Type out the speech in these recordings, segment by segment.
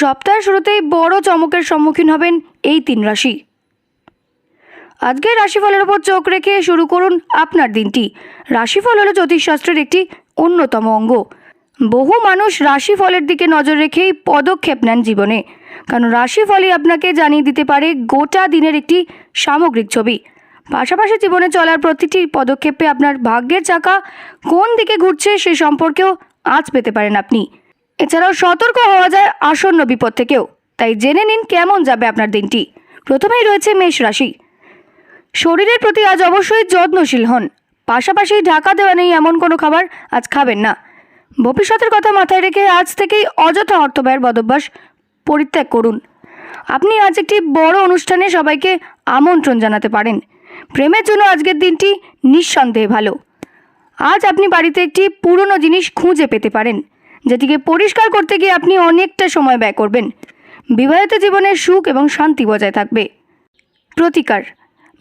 সপ্তাহের শুরুতেই বড় চমকের সম্মুখীন হবেন এই তিন রাশি। আজকের রাশিফলের ওপর চোখ রেখে শুরু করুন আপনার দিনটি। রাশিফল হলো জ্যোতিষশাস্ত্রের একটি অন্যতম অঙ্গ। বহু মানুষ রাশিফলের দিকে নজর রেখেই পদক্ষেপ নেন জীবনে। কারণ রাশিফলই আপনাকে জানিয়ে দিতে পারে গোটা দিনের একটি সামগ্রিক ছবি। পাশাপাশি জীবনে চলার প্রতিটি পদক্ষেপে আপনার ভাগ্যের চাকা কোন দিকে ঘুরছে সে সম্পর্কেও আঁচ পেতে পারেন আপনি। এছাড়াও সতর্ক হওয়া যায় আসন্ন বিপদ থেকেও। তাই জেনে নিন কেমন যাবে আপনার দিনটি। প্রথমেই রয়েছে মেষ রাশি। শরীরের প্রতি আজ অবশ্যই যত্নশীল হন। পাশাপাশি ঢাকা দেওয়া নেই এমন কোনো খাবার আজ খাবেন না। ভবিষ্যতের কথা মাথায় রেখে আজ থেকেই অযথা অর্থ ব্যয়ের বদভ্যাস পরিত্যাগ করুন। আপনি আজ একটি বড় অনুষ্ঠানে সবাইকে আমন্ত্রণ জানাতে পারেন। প্রেমের জন্য আজকের দিনটি নিঃসন্দেহে ভালো। আজ আপনি বাড়িতে একটি পুরনো জিনিস খুঁজে পেতে পারেন। যেটিকে পরিষ্কার করতে গিয়ে আপনি অনেকটা সময় ব্যয় করবেন। বিবাহিত জীবনে সুখ এবং শান্তি বজায় থাকবে। প্রতিকার।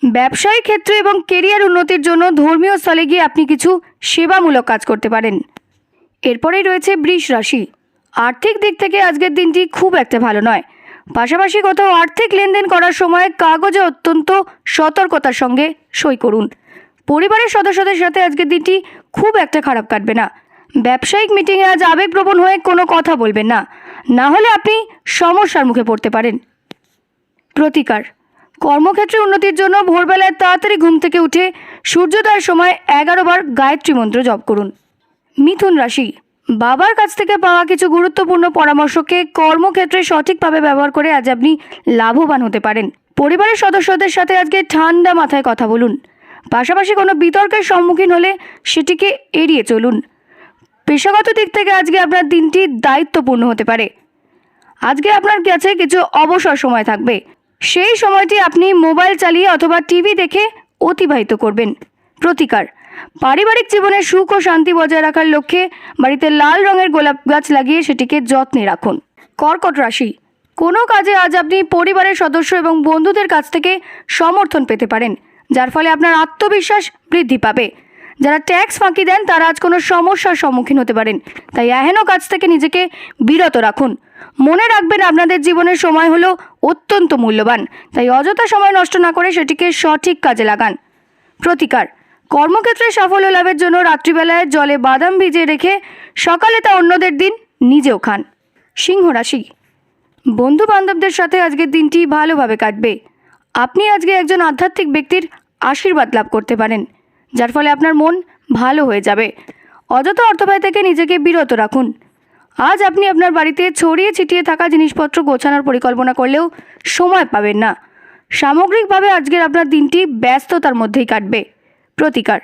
ব্যবসায়িক ক্ষেত্র এবং কেরিয়ার উন্নতির জন্য ধর্মীয় স্থলে গিয়ে আপনি কিছু সেবামূলক কাজ করতে পারেন। এরপরেই রয়েছে বৃষ রাশি। আর্থিক দিক থেকে আজকের দিনটি খুব একটা ভালো নয়। পাশাপাশি কোথাও আর্থিক লেনদেন করার সময় কাগজে অত্যন্ত সতর্কতার সঙ্গে সই করুন। পরিবারের সদস্যদের সাথে আজকের দিনটি খুব একটা খারাপ কাটবে না। ব্যবসায়িক মিটিংয়ে আজ আবেগপ্রবণ হয়ে কোনো কথা বলবেন না। না হলে আপনি সমস্যার মুখে পড়তে পারেন। প্রতিকার। কর্মক্ষেত্রে উন্নতির জন্য ভোরবেলায় তাড়াতাড়ি ঘুম থেকে উঠে সূর্যোদয়ের সময় এগারো বার গায়ত্রী মন্ত্র জপ করুন। মিথুন রাশি। বাবার কাছ থেকে পাওয়া কিছু গুরুত্বপূর্ণ পরামর্শকে কর্মক্ষেত্রে সঠিকভাবে ব্যবহার করে আজ আপনি লাভবান হতে পারেন। পরিবারের সদস্যদের সাথে আজকে ঠান্ডা মাথায় কথা বলুন। পাশাপাশি কোনো বিতর্কের সম্মুখীন হলে সেটিকে এড়িয়ে চলুন। পেশাগত দিক থেকে আজকে আপনার দিনটি দায়িত্বপূর্ণ হতে পারে। আজকে আপনার কাছে কিছু অবসর সময় থাকবে। সেই সময়টি আপনি মোবাইল চালিয়ে অথবা টিভি দেখে অতিবাহিত করবেন। প্রতিকার, পারিবারিক জীবনে সুখ ও শান্তি বজায় রাখার লক্ষ্যে বাড়িতে লাল রঙের গোলাপ গাছ লাগিয়ে সেটিকে যত্নে রাখুন। কর্কট রাশি, কোনো কাজে আজ আপনি পরিবারের সদস্য এবং বন্ধুদের কাছ থেকে সমর্থন পেতে পারেন, যার ফলে আপনার আত্মবিশ্বাস বৃদ্ধি পাবে। যারা ট্যাক্স ফাঁকি দেন, তারা আজ কোনো সমস্যার সম্মুখীন হতে পারেন। তাই এহেন কাজ থেকে নিজেকে বিরত রাখুন। মনে রাখবেন, আপনাদের জীবনের সময় হলো অত্যন্ত মূল্যবান। তাই অযথা সময় নষ্ট না করে সেটিকে সঠিক কাজে লাগান। প্রতিকার। কর্মক্ষেত্রে সাফল্য লাভের জন্য রাত্রিবেলায় জলে বাদাম ভিজিয়ে রেখে সকালে তা অন্যদের দিন নিজেও খান। সিংহ রাশি। বন্ধু বান্ধবদের সাথে আজকের দিনটি ভালোভাবে কাটবে। আপনি আজকে একজন আধ্যাত্মিক ব্যক্তির আশীর্বাদ লাভ করতে পারেন। যার ফলে আপনার মন ভালো হয়ে যাবে। অযথা অর্থব্যয় থেকে নিজেকে বিরত রাখুন। আজ আপনি আপনার বাড়িতে ছড়িয়ে ছিটিয়ে থাকা জিনিসপত্র গোছানোর পরিকল্পনা করলেও সময় পাবেন না। সামগ্রিকভাবে আজকের আপনার দিনটি ব্যস্ততার মধ্যেই কাটবে। প্রতিকার।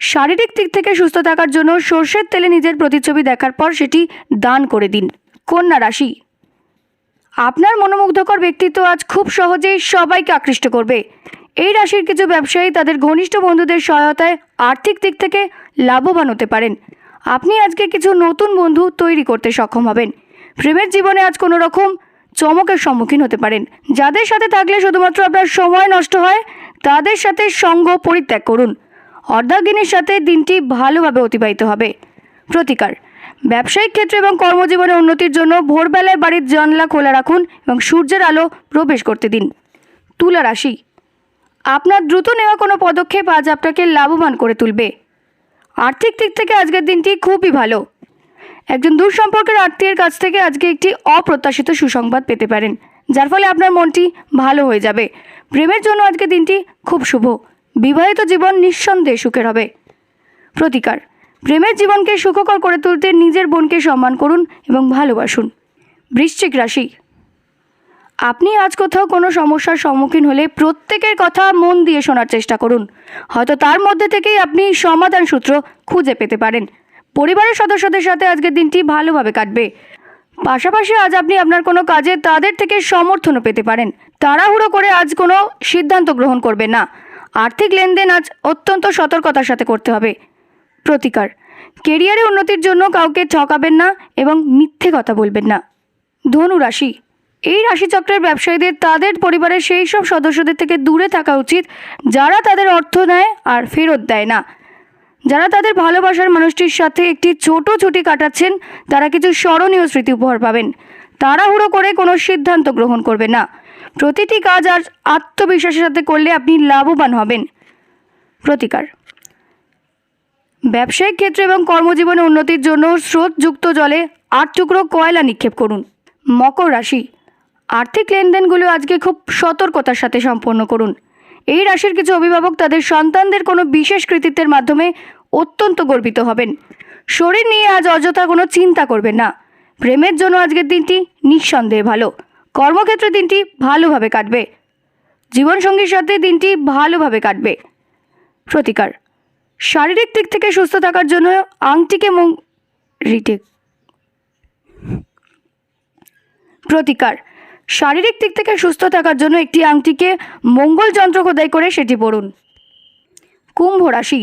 শারীরিক দিক থেকে সুস্থ থাকার জন্য সর্ষের তেলে নিজের প্রতিচ্ছবি দেখার পর সেটি দান করে দিন। কন্যা রাশি। আপনার মনোমুগ্ধকর ব্যক্তিত্ব আজ খুব সহজেই সবাইকে আকৃষ্ট করবে। এই রাশির কিছু ব্যবসায়ী তাদের ঘনিষ্ঠ বন্ধুদের সহায়তায় আর্থিক দিক থেকে লাভবান হতে পারেন। আপনি আজকে কিছু নতুন বন্ধু তৈরি করতে সক্ষম হবেন। প্রেমের জীবনে আজ কোনো রকম চমকের সম্মুখীন হতে পারেন। যাদের সাথে থাকলে শুধুমাত্র আপনার সময় নষ্ট হয়, তাদের সাথে সঙ্গ পরিত্যাগ করুন। অর্ধাগিনীর সাথে দিনটি ভালোভাবে অতিবাহিত হবে। প্রতিকার। ব্যবসায়িক ক্ষেত্রে এবং কর্মজীবনে উন্নতির জন্য ভোরবেলায় বাড়ির জানলা খোলা রাখুন এবং সূর্যের আলো প্রবেশ করতে দিন। তুলা রাশি। আপনার দ্রুত নেওয়া কোনো পদক্ষেপ আজ আপনাকে লাভবান করে তুলবে। আর্থিক দিক থেকে আজকের দিনটি খুবই ভালো। একজন দূর সম্পর্কের আত্মীয়ের কাছ থেকে আজকে একটি অপ্রত্যাশিত সুসংবাদ পেতে পারেন, যার ফলে আপনার মনটি ভালো হয়ে যাবে। প্রেমের জন্য আজকে দিনটি খুব শুভ। বিবাহিত জীবন নিঃসন্দেহে সুখের হবে। প্রতিকার। প্রেমের জীবনকে সুখকর করে তুলতে নিজের বোনকে সম্মান করুন এবং ভালোবাসুন। বৃশ্চিক রাশি। আপনি আজ কোথাও কোনো সমস্যার সম্মুখীন হলে প্রত্যেকের কথা মন দিয়ে শোনার চেষ্টা করুন। হয়তো তার মধ্যে থেকেই আপনি সমাধান সূত্র খুঁজে পেতে পারেন। পরিবারের সদস্যদের সাথে আজকের দিনটি ভালোভাবে কাটবে। পাশাপাশি আজ আপনি আপনার কোনো কাজে তাদের থেকে সমর্থনও পেতে পারেন। তাড়াহুড়ো করে আজ কোনো সিদ্ধান্ত গ্রহণ করবেন না। আর্থিক লেনদেন আজ অত্যন্ত সতর্কতার সাথে করতে হবে। প্রতিকার। কেরিয়ারে উন্নতির জন্য কাউকে ঠকাবেন না এবং মিথ্যে কথা বলবেন না। ধনু রাশি এই রাশিচক্রের ব্যবসায়ীদের, তাদের পরিবারের সেই সব সদস্যদের থেকে দূরে থাকা উচিত, যারা তাদের অর্থ নেয় আর ফেরত দেয় না। যারা তাদের ভালোবাসার মানুষটির সাথে একটি ছোট ছুটি কাটাচ্ছেন, তারা কিছু স্মরণীয় স্মৃতি উপহার পাবেন। তাড়াহুড়ো করে কোনো সিদ্ধান্ত গ্রহণ করবে না। প্রতিটি কাজ আর আত্মবিশ্বাসের সাথে করলে আপনি লাভবান হবেন। প্রতিকার। ব্যবসায়িক ক্ষেত্রে এবং কর্মজীবনে উন্নতির জন্য স্রোতযুক্ত জলে আট টুকরো কয়লা নিক্ষেপ করুন। মকর রাশি। আর্থিক লেনদেনগুলো আজকে খুব সতর্কতার সাথে সম্পন্ন করুন। এই রাশির কিছু অভিভাবক তাদের সন্তানদের কোনো বিশেষ কৃতিত্বের মাধ্যমে অত্যন্ত গর্বিত হবেন। শরীর নিয়ে আজ অযথা কোনো চিন্তা করবেন না। প্রেমের জন্য আজকের দিনটি নিঃসন্দেহে ভালো। কর্মক্ষেত্রে দিনটি ভালোভাবে কাটবে। জীবনসঙ্গীর সাথে দিনটি ভালোভাবে কাটবে। প্রতিকার। শারীরিক দিক থেকে সুস্থ থাকার জন্য আংটিকে রিটেক প্রতিকার। শারীরিক দিক থেকে সুস্থ থাকার জন্য একটি আংটিকে মঙ্গল যন্ত্র খোদাই করে সেটি পড়ুন কুম্ভ রাশি।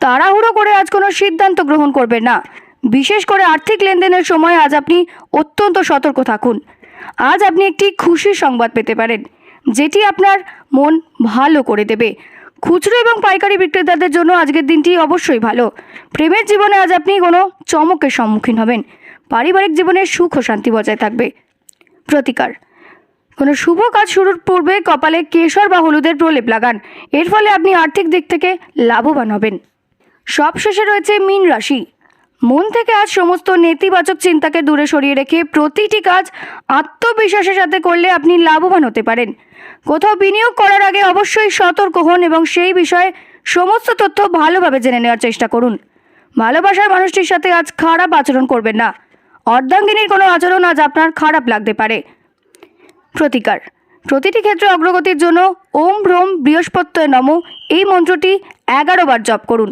তাড়াহুড়ো করে আজ কোনো সিদ্ধান্ত গ্রহণ করবেন না। বিশেষ করে আর্থিক লেনদেনের সময় আজ আপনি অত্যন্ত সতর্ক থাকুন। আজ আপনি একটি খুশির সংবাদ পেতে পারেন, যেটি আপনার মন ভালো করে দেবে। খুচরো এবং পাইকারি বিক্রেতাদের জন্য আজকের দিনটি অবশ্যই ভালো। প্রেমের জীবনে আজ আপনি কোনো চমকের সম্মুখীন হবেন। পারিবারিক জীবনে সুখ ও শান্তি বজায় থাকবে। প্রতিকার। কোনো শুভ কাজ শুরুর পূর্বে কপালে কেশর বা হলুদের প্রলেপ লাগান। এর ফলে আপনি আর্থিক দিক থেকে লাভবান হবেন। সবশেষে রয়েছে মীন রাশি। মন থেকে আজ সমস্ত নেতিবাচক চিন্তাকে দূরে সরিয়ে রেখে প্রতিটি কাজ আত্মবিশ্বাসের সাথে করলে আপনি লাভবান হতে পারেন। কোথাও বিনিয়োগ করার আগে অবশ্যই সতর্ক হন এবং সেই বিষয়ে সমস্ত তথ্য ভালোভাবে জেনে নেওয়ার চেষ্টা করুন। ভালোবাসার মানুষটির সাথে আজ খারাপ আচরণ করবেন না। অর্ধাঙ্গিনীর কোনো আচরণ আজ আপনার খারাপ লাগতে পারে। প্রতিকার। প্রতিটি ক্ষেত্রে অগ্রগতির জন্য ওম ভ্রম বৃহস্পত্যয় নম এই মন্ত্রটি এগারো বার জপ করুন।